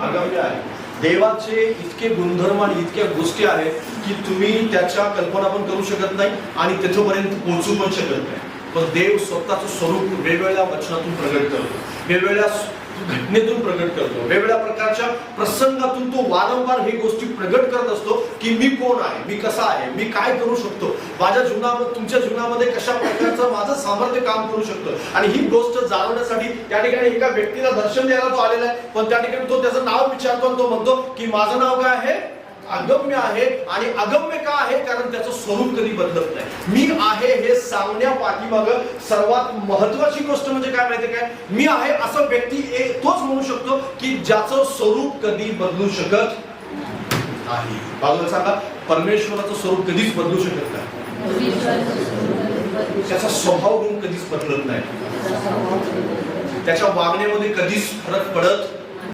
अगम्य आहे. देवाचे इतके गुणधर्म आणि इतक्या गोष्टी आहेत की तुम्ही त्याच्या कल्पना पण करू शकत नाही आणि तिथपर्यंत पोहोचू पण शकत नाही. पण देव स्वतःचं स्वरूप वेगवेगळ्या वचनातून प्रगट करतो. वेगवेगळ्या घटनेतून प्रगट करतो. वेगवेगळ्या प्रकारच्या प्रसंगातून तो वारंवार हे गोष्टी प्रगट करत असतो की मी कोण आहे? मी कसा आहे? मी काय करू शकतो? माझ्या जीवनामध्ये तुमच्या जीवनामध्ये कशा प्रकारचा माझं सामर्थ्य काम करू शकतो. आणि ही गोष्ट जाणवण्यासाठी त्या ठिकाणी एका व्यक्तीला दर्शन द्यायला तो आलेला आहे. पण त्या ठिकाणी तो त्याचं नाव विचारतो आणि तो म्हणतो की माझं नाव काय आहे? अगम्य आहे आणि अगम्य का आहे? कारण त्याचं स्वरूप कधी बदलत नाही. मी आहे हे सांगण्या पाठीमाग सर्वात महत्वाची गोष्ट म्हणजे काय माहिती काय? मी आहे असं व्यक्ती तोच म्हणू शकतो की ज्याचं स्वरूप कधी बदलू शकत नाही. बाजूला सांगा परमेश्वराचं स्वरूप कधीच बदलू शकत नाही. त्याचा स्वभाव गुण कधीच बदलत नाही. त्याच्या वागण्यामध्ये कधीच फरक पडत